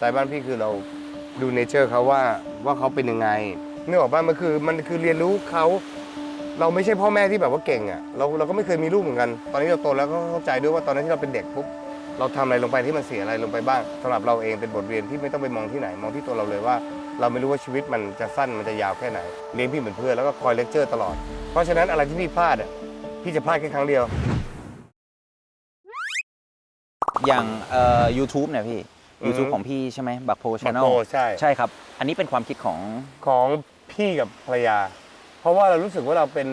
สไตล์บ้านพี่คือเราดูเนเจอร์เขาว่าว่าเขาเป็นยังไงนึกออกป่ะมันคือมันคือเรียนรู้เขาเราไม่ใช่พ่อแม่ที่แบบว่าเก่งอะเราเราก็ไม่เคยมีลูกเหมือนกัน ตอนนี้เราโตแล้วก็เข้าใจด้วยว่าตอนนั้นที่เราเป็นเด็กปุ๊บเราทำอะไรลงไปที่มันเสียอะไรลงไปบ้างสำหรับเราเองเป็นบทเรียนที่ไม่ต้องไปมองที่ไหนมองที่ตัวเราเลยว่า เราไม่รู้ว่าชีวิตมันจะสั้นมันจะยาวแค่ไหนเลี้ยงพี่เหมือนเพื่อนแล้วก็คอยเลคเจอร์ตลอด เพราะฉะนั้นอะไรที่พี่พลาดอะพี่จะพลาดแค่ครั้งเดียว อย่างเอ่อ YouTube เนี่ยพี่ YouTube ของพี่ใช่ไหมบักโพชาแนบัลกโพใช่ ใช่ครับ อันนี้เป็นความคิดของ ของพี่กับภรรยา เพราะว่าเรารู้สึกว่าเราเป็น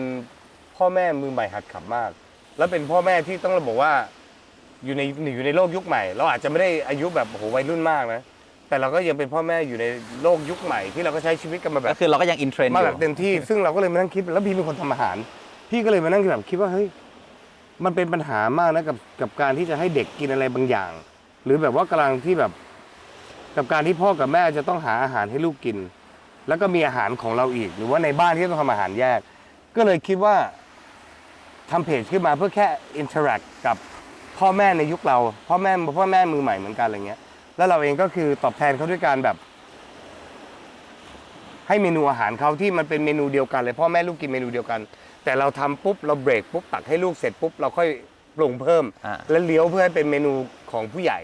พ่อแม่มือใหม่หัดขับมาก แล้วเป็นพ่อแม่ที่ต้องระบอกว่าอยู่ในอยู่ในโลกยุคใหม่ เราอาจจะไม่ได้อายุแบบโอ้โหวัยรุ่นมากนะ แต่เราก็ยังเป็นพ่อแม่อยู่ในโลกยุคใหม่ที่เราก็ใช้ชีวิตกันมาแบก็บคือเราก็ยังอินเทรนด์อมายู่แบบเต็มที่ ซึ่งเราก็เลยมานั่งคิดแล้วพี่เป็นคนทำอาหาร พี่ก็เลยมานั่งแบบคิดว่าเฮ้ยมันเป็นปัญหามากนะกับกับการที่จะให้เด็กกินอะไรบางอย่าง หรือแบบว่ากำลังที่แบบ กับการที่พ่อกับแม่จะต้องหาอาหารให้ลูกกิน แล้วก็มีอาหารของเราอีก หรือว่าในบ้านที่ต้องทำอาหารแยก ก็เลยคิดว่าทำเพจขึ้นมาเพื่อแค่อินเทอร์แอคกับพ่อแม่ในยุคเรา พ่อแม่พ่อแม่มือใหม่เหมือนกันอะไรเงี้ย แล้วเราเองก็คือตอบแทนเขาด้วยการแบบ ให้เมนูอาหารเขาที่มันเป็นเมนูเดียวกันเลยพ่อแม่ลูกกินเมนูเดียวกัน แต่เราทำปุ๊บเราเบรกปุ๊บตักให้ลูกเสร็จปุ๊บเราค่อยปรุงเพิ่ม อ่า แล้วเลี้ยวเพื่อให้เป็นเมนูของผู้ใหญ่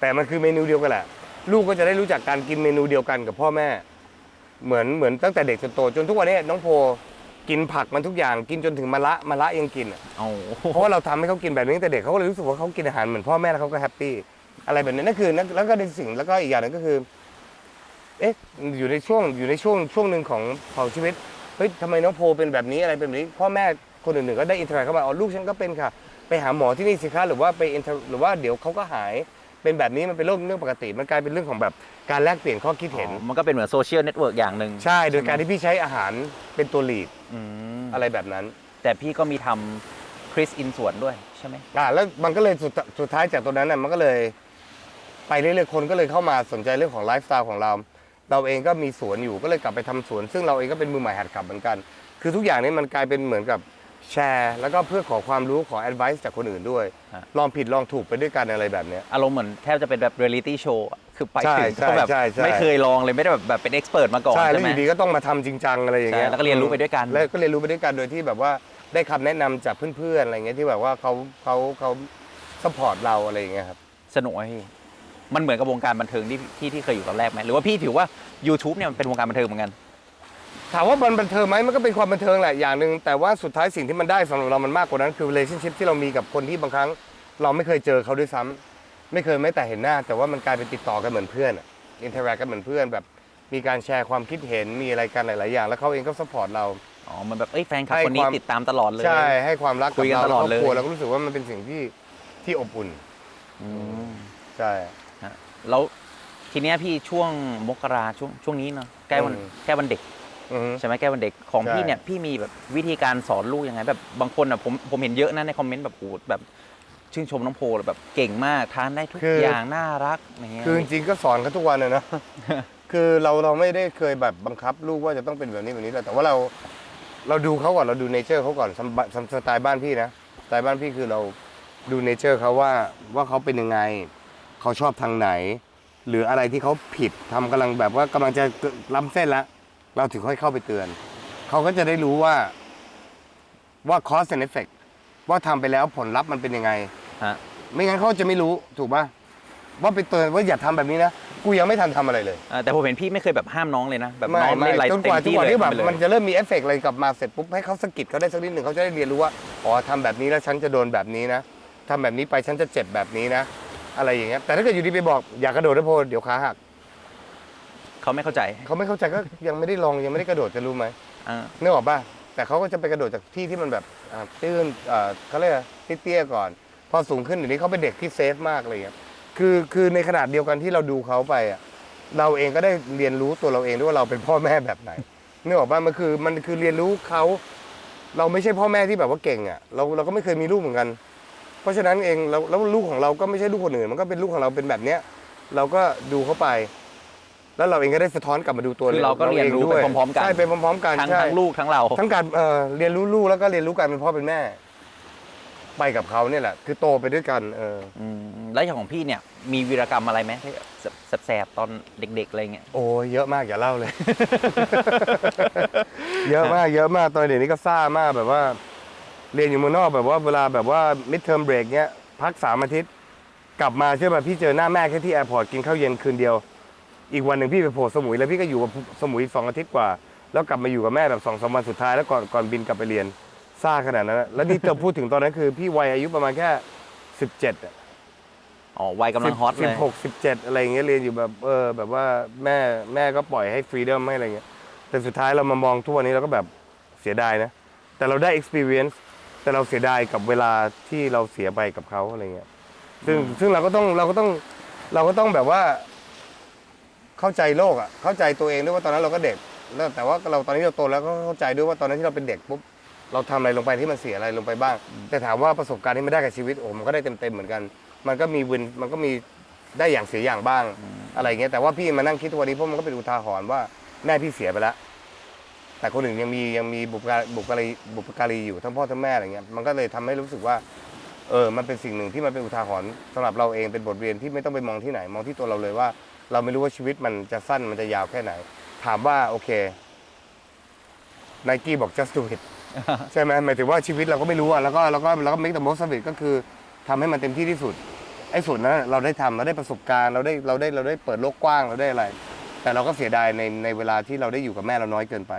แต่มันคือเมนูเดียวกันแหละ ลูกก็จะได้รู้จักการกินเมนูเดียวกันกับพ่อแม่ เหมือนเหมือนตั้งแต่เด็กจนโตจนทุกวันนี้น้องโพกินผักมันทุกอย่างกินจนถึงมะละมะละยังกินอะโอ้เพราะว่าเราทำให้เขากินแบบนี้ตั้งแต่เด็กเขาก็เลยรู้สึกว่าเขากินอาหารเหมือนพ่อแม่แล้วเขาก็แฮปปี้อะไรแบบนี้นั่นคือนั่นแล้วก็ในสิ่งแล้วก็อีกอย่างหนึงก็คือ เอ๊ะอยู่ในช่วงอยู่ในช่วงช่วงหนึ่งของของชีวิตเฮ้ยทำไมน้องโพเป็นแบบนี้อะไรเป็นแบบนี้ พ่อแม่คนอื่นๆก็ได้อินเทอร์เน็ตเข้ามาอ๋อลูกฉันก็เป็นค่ะ ไปหาหมอที่นี่สิคะหรือว่าไป inter- หรือว่าเดี๋ยวเขาก็หาย เป็นแบบนี้มันเป็นเรื่องเรื่องปกติ มันกลายเป็นเรื่องของแบบการแลกเปลี่ยนข้อคิดเห็นมันก็เป็นเหมือนโซเชียลเน็ตเวิร์กอย่างหนึ่งใช่ โดยการที่พี่ใช้อาหารเป็นตัวลีดอืมอะไรแบบนั้นแต่พี่ก็มีทำคริสอินสวนด้วยใช่ไหม อ่าแล้วมันก็เลยสุดสุดท้ายจากตัวนั้นน่ะมันก็เลย ไปเรื่อยๆคนก็เลยเข้ามาสนใจเรื่องของไลฟ์สไตล์ของเรา เราเองก็มีสวนอยู่ก็เลยกลับไปทำสวน ซึ่งเราเองก็เป็นมือใหม่หัดขับเหมือนกัน คือทุกอย่างนี้มันกลายเป็นเหมือนกับ แชร์ แล้วก็เพื่อขอความรู้ขอ advice จากคนอื่นด้วยลองผิดลองถูกไปด้วยกันอะไรแบบเนี้ย อารมณ์เหมือนแทบจะเป็นแบบเรียลิตี้โชว์คือไปใช่ถึงใช่ก็แบบใช่ใช่ ไม่เคยลองเลยไม่ได้แบบแบบเป็นเอ็กซ์เพรสมาก่อนใช่แล้ใช่วไหอมยู่ดีก็ต้องมาทำจริงจังอะไรอย่างเงี้ยใช่แล้วก็เรียนรู้ไปด้วยกัน แล้วก็เรียนรู้ไปด้วยกันโดยที่แบบว่าได้คำแนะนำจากเพื่อนๆอะไรเงี้ยที่แบบว่าเขาเขาเขาสปอร์ตเราอะไรอย่างเงี้ยครับ สนุกไหมพี่มันเหมือนกับวงการบันเทิงที่ที่ที่เคยอยู่ตอนแรกไหมหรือว่าพี่ถือว่า YouTube เนี่ยมันเป็นวงการบันเทิงเหมือนกัน ถามว่ามันบันเทิงไหมมันก็เป็นความบันเทิงแหละอย่างหนึ่งแต่ว่าสุดท้ายสิ่งที่มันได้สำหรับเรามันมากกว่านั้นคือ relationship ที่เรามีกับคนที่บางครั้ง เราไม่เคยเจอเขาด้วยซ้ำไม่เคยแม้แต่เห็นหน้า แต่ว่ามันกลายเป็นติดต่อกันเหมือนเพื่อนอินเทอร์แอคกันเหมือนเพื่อนแบบ มีการแชร์ความคิดเห็นมีอะไรกันหลาย ๆ อย่าง แล้วเขาเองก็สปอร์ตเรา อ๋อ มันแบบเอ้ยแฟนคลับให้คนนี้ความ ติดตามตลอดเลย ใช่ให้ความรักคุกับยกันเราตลอดครอบครัวเลย เราก็รู้สึกว่ามันเป็นสิ่งที่ที่อบอุ่นอืมใช่ ฮะแล้วทีเนี้ยพี่ช่วงมกราช่วงช่วงนี้เนาะใกล้วันอืม ใกล้วันเด็ก อือฮึ ใช่ไหมใกล้วันเด็กของใช่พี่เนี่ยพี่มีแบบวิธีการสอนลูกยังไง แบบบางคนอะผมผมเห็นเยอะนะในคอมเมนต์แบบโอ้โหแบบชื่นชมน้องโพลแบบเก่งมากทานได้ทุกอย่างน่ารักอย่างเงี้ย คือจริงๆก็สอนเขาทุกวันเลยนะ คือเราเราไม่ได้เคยแบบบังคับลูกว่าจะต้องเป็นแบบนี้แบบนี้แต่ว่าเราเราดูเขาก่อนเราดูเนเจอร์เขาก่อนสไตล์สไตล์บ้านพี่นะสไตล์บ้านพี่คือเราดูเนเจอร์เขาว่าว่าเขาเป็นยังไงเขาชอบทางไหน หรืออะไรที่เขาผิดทำกำลังแบบว่ากำลังจะล้ำเส้นแล้ว เราถึงค่อยเข้าไปเตือน เขาก็จะได้รู้ว่าว่า cause and effect ว่าทำไปแล้วผลลัพธ์มันเป็นยังไง ฮะ ไม่งั้นเขาจะไม่รู้ถูกปะว่าไปเตือนว่าอย่าทำแบบนี้นะ กูยังไม่ทันทำอะไรเลยเออแต่ผมเห็นพี่ไม่เคยแบบห้ามน้องเลยนะ แบบไม่น้องไม่เล่นไรจนกเต็มว่าจนที่กว่าเลยที่แบบทำไปเลยมันจะเริ่มมีเอฟเฟกต์อะไรกลับมาเสร็จปุ๊บให้เขาสะกิดเขาได้สักนิดหนึ่งเขาจะได้เรียนรู้ว่าอ๋อทำแบบนี้แล้วฉันจะโดนแบบนี้นะทำแบบนี้ไปฉันจะเจ็บแบบนี้นะ อะไรอย่างเงี้ยแต่ถ้าเกิดอยู่ดีไปบอกอย่ากระโดดนะโพเดี๋ยวขาหัก เขาไม่เข้าใจเขาไม่เข้าใจก็ยังไม่ได้ลองยังไม่ได้กระโดดจะรู้ไหมอ่านึกออกป่ะแต่เขาก็จะไปกระโดดจากที่ที่มันแบบอ่าตื้นเอ่อเขาเรียกอะไรเตี้ยๆก่อน พอสูงขึ้นเดี๋ยวนี้เขาเป็นเด็กที่เซฟมากเลยครับคือคือในขนาดเดียวกันที่เราดูเขาไปอะเราเองก็ได้เรียนรู้ตัวเราเองด้วยว่าเราเป็นพ่อแม่แบบไหนนึกออกป่ะมันคือมันคือเรียนรู้เขาเราไม่ใช่พ่อแม่ที่แบบว่าเก่งอะเราเราก็ไม่เคยมีลูกเหมือนกัน เพราะฉะนั้นเองเราแล้วลูกของเราก็ไม่ใช่ลูกคนอื่นมันก็เป็นลูกของเราเป็นแบบเนี้ย เราก็ดูเขาไป แล้วเราเองก็ได้สะท้อนกลับมาดูตัวคือเราก็เรียนรู้องไปด้วยพร้อมๆกันใช่ไปพร้อมๆกันทั้งใช่ทั้งลูกทั้งเรา ทั้งการเอ่อเรียนรู้ลูกแล้วก็เรียนรู้การเป็นพ่อเป็นแม่ ไปกับเขาเนี่ยแหละ คือโตไปด้วยกันเออ อืมแล้วอย่างของพี่เนี่ยมีวีรกรรมอะไรไหมที่แสบๆตอนเด็กๆอะไรเงี้ย โอ้ยเยอะมากอย่าเล่าเลย เยอะมากเยอะมากตอนเด็กนี้ก็ซ่ามากแบบว่า เรียนอยู่เมืองนอกแบบว่าเวลาแบบว่า mid term break เนี้ยพักสามอาทิตย์ กลับมาเชื่อป่ะพี่เจอหน้าแม่แค่ที่แอร์พอร์ตกินข้าวเย็นคืนเดียว อีกวันหนึ่งพี่ไปโผล่สมุยแล้วพี่ก็อยู่กับสมุยสองอาทิตย์กว่า แล้วกลับมาอยู่กับแม่แบบสองสามวันสุดท้ายแล้วก่อนก่อนบินกลับไปเรียนซ่าขนาดนั้นอะแล้วนี่เธอพูดถึงตอนนั้นคือพี่วัยอายุประมาณแค่สิบเจ็ดอ๋อวัยกำลังฮอตเลสิยบหกสิบเจ็ดอะไรอย่างเงี้ยเรียนอยู่แบบเออแบบว่าแม่แม่ก็ปล่อยให้ฟรี e ด m ให้อะไรเงี้ยแต่สุดท้ายเรามามองทุกวันนี้เราก็แบบเสียดายนะ แต่เราได้ experience แต่เราเสียดายกับเวลาที่เราเสียไปกับเขาอะไรเงี้ยซึ่งซึ่งเราก็ต้องเราก็ต้องเราก็ต้องแบบว่า เข้าใจโลกอะเข้าใจตัวเองด้วยว่าตอนนั้นเราก็เด็กแล้วแต่ว่าเราตอนนี้เราโตแล้วก็เข้าใจด้วยว่าตอนนั้นที่เราเป็นเด็กปุ๊บเราทำอะไรลงไปที่มันเสียอะไรลงไปบ้าง แต่ถามว่าประสบการณ์ที่มันได้กับชีวิตโอ้มันก็ได้เต็มๆเหมือนกัน มันก็มีวินมันก็มีได้อย่างเสียอย่างบ้างอะไรเงี้ยแต่ว่าพี่มานั่งคิดทุกวันนี้เพราะมันก็เป็นอุทาหรณ์ว่าแม่พี่เสียไปแล้วแต่คนอื่นยังมียังมีบุปการบุปการีบุปการีอยู่ทั้งพ่อทั้งแม่อะไรเงี้ยมันก็เลยทำให้รู้สึกว่าเออมันเป็นสิ่งหนึ่งที่มันเป็นอุทาหรณ์สำหรับเราเองเป็นบทเรียนที่ไม่ต้องไปมองที่ไหนมองที่ตัวเราเลยว่า เราไม่รู้ว่าชีวิตมันจะสั้นมันจะยาวแค่ไหน ถามว่าโอเคไนกี้บอก just do it ใช่ไหมหมายถึงว่าชีวิตเราก็ไม่รู้อะแล้วก็แล้วก็แล้วก็ make the most of it ก็คือทำให้มันเต็มที่ที่สุดไอ้ส่วนนั้นเราได้ทำเราได้ประสบการณ์เราได้เราได้เราได้เปิดโลกกว้างเราได้อะไร แต่เราก็เสียดายในในเวลาที่เราได้อยู่กับแม่เราน้อยเกินไป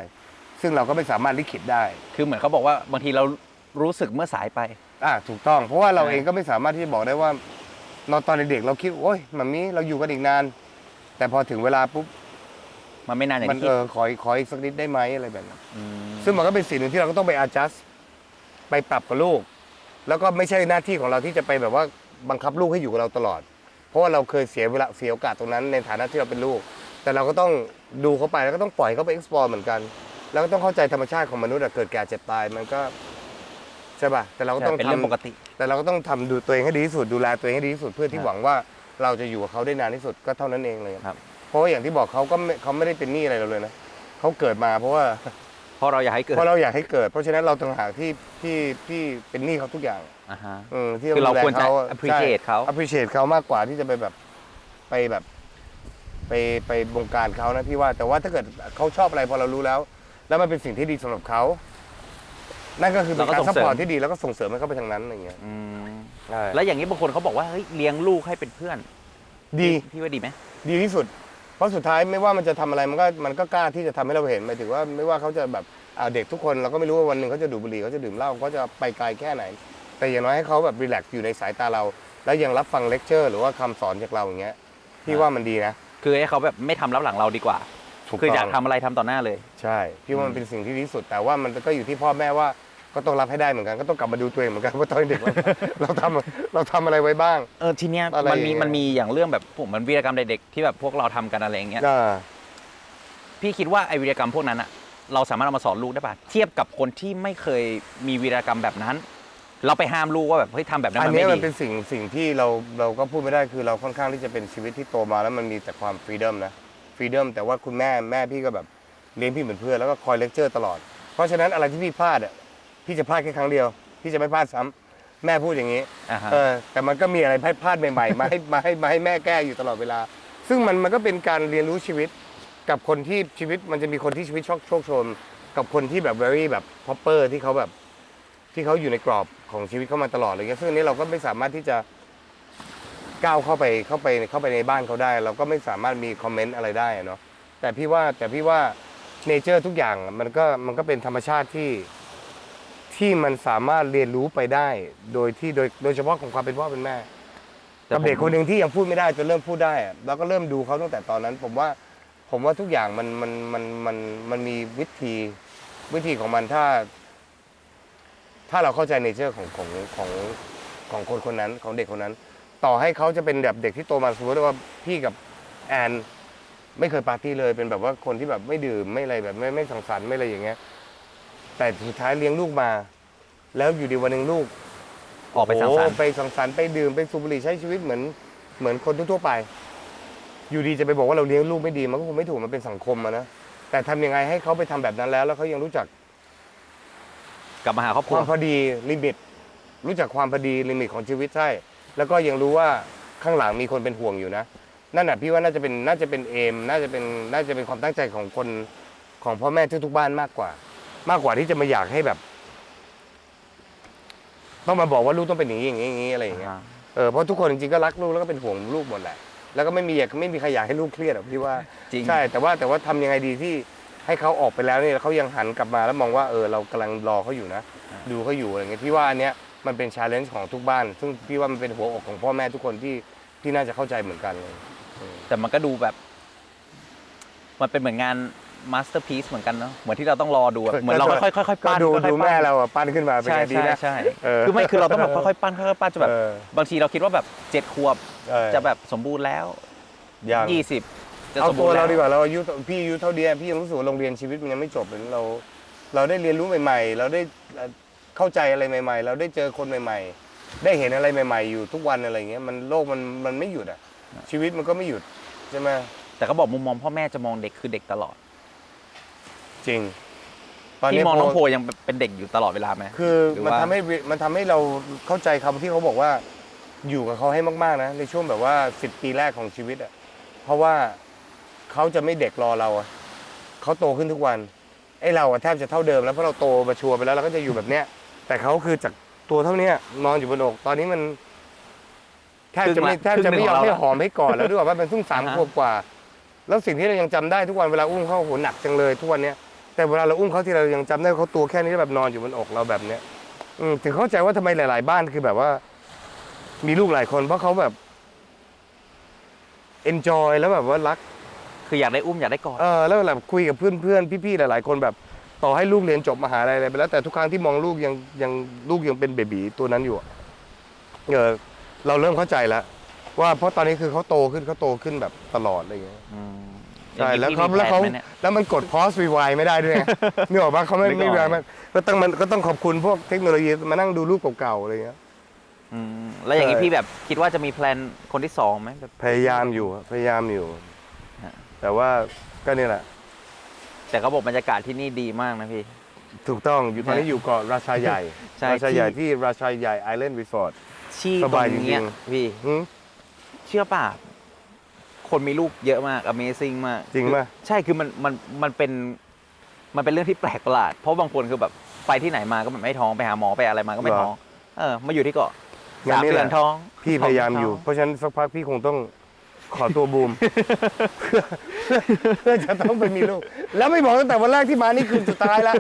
ซึ่งเราก็ไม่สามารถลิขิตได้ คือเหมือนเขาบอกว่าบางทีเรารู้สึกเมื่อสายไปอ่าถูกต้อง เพราะว่าเราใช่เองก็ไม่สามารถที่จะบอกได้ว่าเราตอนเด็กๆเราคิดโอ้ยมันนี้เราอยู่กันอีกนาน แต่พอถึงเวลาปุ๊บมันไม่นานอย่างมันที่เอคิดอขออีกขออีกสักนิดได้ไหมอะไรแบบนั้นมซึ่งมันก็เป็นสิ่งหนึ่งที่เราก็ต้องไป adjust ไปปรับกับลูก แล้วก็ไม่ใช่หน้าที่ของเราที่จะไปแบบว่าบังคับลูกให้อยู่กับเราตลอด เพราะว่าเราเคยเสียเวลาเสียโอกาสตรงนั้นในฐานะที่เราเป็นลูก แต่เราก็ต้องดูเขาไปแล้วก็ต้องปล่อยเขาไป explore เหมือนกัน แล้วก็ต้องเข้าใจธรรมชาติของมนุษย์อะเกิดแก่เจ็บตายมันก็ใช่ป่ะแต่เราก็ต้องเป็นทำเรื่องปกติ แต่เราก็ต้องทำดูตัวเองให้ดีที่สุดดูแลตัวเองให้ดีที่สุดเพื่อที่ครับหวังว่า เราจะอยู่กับเขาได้นานที่สุดก็เท่านั้นเองเลยครับ เพราะว่าอย่างที่บอกเขาก็ไม่เขาไม่ได้เป็นหนี้อะไรเราเลยนะเขาเกิดมาเพราะว่าเพราะเราอยากให้เกิดเพราะเราอยากให้เกิด เพราะฉะนั้นเราต่างหากที่ที่ที่เป็นหนี้เขาทุกอย่างอ่าฮะเออที่คือเราดูแลควรจะข appreciate เขาใช่ appreciate เขามากกว่าที่จะไปแบบไปแบบ ไปไปบงการเขานะพี่ว่า แต่ว่าถ้าเกิดเขาชอบอะไรพอเรารู้แล้ว แล้วมันเป็นสิ่งที่ดีสำหรับเขานั่นก็คือเป็นเราก็การส่ซังพเสริม พอร์ตที่ดีแล้วก็ส่งเสริมให้เขาไปทางนั้นอย่างเงี้ย อืม ใช่ แล้วอย่างนี้บางคนเขาบอกว่าเฮ้ยเลี้ยงลูกให้เป็นเพื่อนดีพี่ว่าดีไหมดีที่สุด เพราะสุดท้ายไม่ว่ามันจะทำอะไรมันก็มันก็กล้าที่จะทำให้เราเห็นหมายถึงว่าไม่ว่าเขาจะแบบอ่าเด็กทุกคนเราก็ไม่รู้ว่าวันหนึ่งเขาจะดูดบุหรี่เขาจะดื่มเหล้าเขาจะไปไกลแค่ไหน แต่อย่างน้อยให้เขาแบบรีแลกซ์อยู่ในสายตาเรา แล้วยังรับฟังเลคเชอร์ หรือว่าคำสอนจากเราอย่างเงี้ยพี่ว่ามันดีนะคือให้เขาแบบไม่ทำรับหลังเราดีกว่า ถูกคืออยากต้ง ทำอะไรทำต่อหน้าเลย ใช่ พี่ว่ามันเป็นสิ่งที่ดีที่สุดแต่ว่ามันก็อยู่ที่พ่อแม่ว่า ก็ต้องรับให้ได้เหมือนกันก็ต้องกลับมาดูตัวเองเหมือนกันว่าตอนเด็กเราเราทำเราทำอะไรไว้บ้าง เออทีเนี้ยอะไรมันมีอย่างเงี้ย มันมีอย่างเรื่องแบบผมมันวีรกรรมเด็กๆที่แบบพวกเราทำกันอะไรอย่างเงี้ยอ่าพี่คิดว่าไอ้วีรกรรมพวกนั้นอะเราสามารถเอามาสอนลูกได้ป่ะเทียบกับคนที่ไม่เคยมีวีรกรรมแบบนั้น เราไปห้ามลูกว่าแบบเฮ้ยทำแบบนั้นอันมันเนี้ไม่ยมันดีเป็นสิ่งสิ่งที่เราเราก็พูดไม่ได้คือเราค่อนข้างที่จะเป็นชีวิตที่โตมาแล้วมันมีแต่ความฟรี dom นะฟรี dom แต่ว่าคุณแม่แม่พี่ก็แบบเลี้ยงพี่เหมือนเพื่อนแล้วก็คอยเลคเชอร์ตลอด เพราะฉะนั้นอะไรที่พี่พลาดอะ พี่จะพลาดแค่ครั้งเดียว พี่จะไม่พลาดซ้ำแม่พูดอย่างนี้อ่าฮะ เออแต่มันก็มีอะไรพลาดใหม่ๆมาให้มาให้มาให้แม่แก้อยู่ตลอดเวลา ซึ่งมันมันก็เป็นการเรียนรู้ชีวิต กับคนที่ชีวิตมันจะมีคนที่ชีวิตโชคโชคโชน กับคนที่แบบ very แบบ proper ที่เขาแบบ ที่เขาอยู่ในกรอบของชีวิตเขามาตลอดอะไรเงี้ยซึ่งอันนี้เราก็ไม่สามารถที่จะก้าวเข้าไปเข้าไปเข้าไปในบ้านเขาได้ เราก็ไม่สามารถมีคอมเมนต์อะไรได้อะเนาะแต่พี่ว่าแต่พี่ว่าเนเจอร์ทุกอย่างมันก็มันก็เป็นธรรมชาติที่ ที่มันสามารถเรียนรู้ไปได้ โดยที่โดยโดยเฉพาะของความเป็นพ่อเป็นแม่แต่กับเด็กผมคนหนึ่งที่ยังพูดไม่ได้จนเริ่มพูดได้อะเราก็เริ่มดูเขาตั้งแต่ตอนนั้น ผมว่าผมว่าทุกอย่างมันมันมันมันมันมีวิธีวิธีของมันถ้า ถ้าเราเข้าใจเนเจอร์ของของของของคนคนนั้นของเด็กคนนั้น ต่อให้เขาจะเป็นแบบเด็กที่โตมาสมมติว่าพี่กับแอน ไม่เคยปาร์ตี้เลยเป็นแบบว่าคนที่แบบไม่ดื่มไม่อะไรแบบไม่ไม่สังสรรค์ไม่อะไรอย่างเงี้ย แต่สุดท้ายเลี้ยงลูกมา แล้วอยู่ดีวันหนึ่งลูกออกไปสังสรรค์โอ้ไปสังสรรค์ไปดื่มไปสูบบุหรี่ใช้ชีวิตเหมือนเหมือนคนทั่วๆไป อยู่ดีจะไปบอกว่าเราเลี้ยงลูกไม่ดีมันก็คงไม่ถูกมันเป็นสังคมอะนะแต่ทำยังไงให้เขาไปทำแบบนั้นแล้ว แล้วเขายังรู้จักกลับมาหาครอบคครัววามพอดีลิมิต รู้จักความพอดีลิมิตของชีวิตใช่แล้วก็ยังรู้ว่าข้างหลังมีคนเป็นห่วงอยู่นะนั่นน่ะพี่ว่าน่าจะเป็นน่าจะเป็นเอมน่าจะเป็นน่าจะเป็นความตั้งใจของคนของพ่อแม่ทุกๆบ้านมากกว่า มากกว่าที่จะมาอยากให้แบบ ต้องมาบอกว่าลูกต้องเป็นอย่างนี้อย่างนี้อย่างนี้อะไรอย่างเงี้ยอ่าเออเพราะทุกคนจริงๆก็รักลูกแล้วก็เป็นห่วงลูกหมดแหละ แล้วก็ไม่มีอยากไม่มีใครอยากให้ลูกเครียดหรอกพี่ว่าจริง ใช่แต่ว่าแต่ว่าทำยังไงดีที่ให้เขาออกไปแล้วเนี่ยแล้วเขายังหันกลับมาแล้วมองว่าเออเรากำลังรอเขาอยู่นะ ดูเขาอยู่อะไรเงี้ยพี่ว่าอันเนี้ยมันเป็นชาเลนจ์ของทุกบ้าน ซึ่งพี่ว่ามันเป็นหัวอกของพ่อแม่ทุกคนที่ที่น่าจะเข้าใจเหมือนกันเลย แต่มันก็ดูแบบ มันเป็นเหมือนงาน มาสเตอร์พีซเหมือนกันเนาะเหมือนที่เราต้องรอดูอะเหมือนเราค่อยๆค่อยๆก็ปั้นดูค่อยๆดูปั้น แม่เราอะปั้นขึ้นมาเป็นใช่ไงดีใช่นะ ใช่เออคือไม่คือเราต้องแบบค่อยๆปั้นค่อยๆปั้นจะแบบเออ บางทีเราคิดว่าแบบเจ็ดขวบเออจะแบบสมบูรณ์แล้วยังยี่สิบจะเอาสมบูตัรวณ์แล้เราวดีกว่าเราอายุพี่อายุเท่าเดียพี่ยังรู้สึกว่าโรงเรียนชีวิตมันยังไม่จบเลยเรา เราได้เรียนรู้ใหม่ ๆ เราได้เอ่อเข้าใจอะไรใหม่ ๆ เราได้เจอคนใหม่ ๆ ได้เห็นอะไรใหม่ ๆ อยู่ทุกวันอะไรเงี้ยมันโลกมันมันไม่หยุดอะชีวิตมันก็ไม่หยุดใช่ไหมแต่ก็บอกมุมมองพ่อแม่จะมองเด็กคือเด็กตลอด จริงที่มองน้องโพโพยังเป็นเด็กอยู่ตลอดเวลาไหมคือหรือมันว่าทำให้มันทำให้เราเข้าใจคำที่เขาบอกว่าอยู่กับเขาให้มากๆนะในช่วงแบบว่าสิบปีแรกของชีวิตอะเพราะว่าเขาจะไม่เด็กรอเราอะเขาโตขึ้นทุกวันไอ้เราอะแทบจะเท่าเดิมแล้วเพราะเราโตมาชัวร์ไปแล้วเราก็จะอยู่แบบเนี้ย แต่เขาคือจากตัวเท่าเนี้ยนอนอยู่บนอกตอนนี้มันแทบจะไม่แทบจะไม่ยอมให้หอมให้กอดแล้วด้วยว่ามันเพิ่งสามขวบกว่า แล้วสิ่งที่เรายังจำได้ทุกวันเวลาอุ้มเขาโหหนักจังเลยทุกวันเนี้ย แต่เวลาเราอุ้มเขาที่เรายังจำได้ว่าเขาตัวแค่นี้แบบนอนอยู่บนอกเราแบบเนี้ยอืมถึงเข้าใจว่าทำไมหลาย ๆ บ้านคือแบบว่า มีลูกหลายคนเพราะเขาแบบ enjoy แล้วแบบว่ารัก คืออยากได้อุ้มอยากได้กอดเออแล้วแบบคุยกับเพื่อนเพื่อนๆพี่ๆหลาย ๆ คนแบบต่อให้ลูกเรียนจบมหาลัยอะไรไปแล้วแต่ทุกครั้งที่มองลูกยังยังลูกยังเป็นเบบีตัวนั้นอยู่อะเออเราเริ่มเข้าใจแล้วว่าเพราะตอนนี้คือเขาโตขึ้นเขาโตขึ้นแบบตลอดอะไรอย่างเงี้ยม ใช่อย่แล้วงนี้เขาพี่มีแล้วเขาพนไหมนี่ยแล้วมันกดพอสรีไวไม่ได้ด้วยไงนึกออกปะเขาไม่นึกออกไม่ได้มันก็ต้องมันก็ต้องขอบคุณพวกเทคโนโลยีมานั่งดูรูปเก่าๆอะไรอย่างเงี้ยอืมแล้วอย่างนี้ใช่พี่แบบคิดว่าจะมีแพลนคนที่สองไหมแบบพยายามอยู่ครับพยายามอยู่ฮะแต่ว่าก็นี่แหละ แต่เขาบอกบรรยากาศที่นี่ดีมากนะพี่ ถูกต้องอยู่ตอนนี้อยู่เกาะราชาใหญ่ใช่ราชาใหญ่ที่ที่ราชาใหญ่ไอแลนด์รีสอร์ทที่สตรบายงเนี้ยจริงพี่เชื่อป่ะ คนมีลูกเยอะมาก Amazing มากจริงป่ะใช่คือมันมันมันเป็นมันเป็นเรื่องที่แปลกประหลาด เพราะบางคนคือแบบไปที่ไหนมาก็แบบไม่ท้องไปหาหมอไปอะไรมาก็ไม่ท้องเออมาอยู่ที่เกาะงั้นสามนี่เดืแหอนละท้องพี่พยายามอยู่ เพราะฉะนั้นสักพักพี่คงต้องขอตัวบูม เพื่อเพื่อเพื่อจะต้องไปมีลูก แล้วไม่บอกตั้งแต่วันแรกที่มานี่คือสุดท้ายแล้ว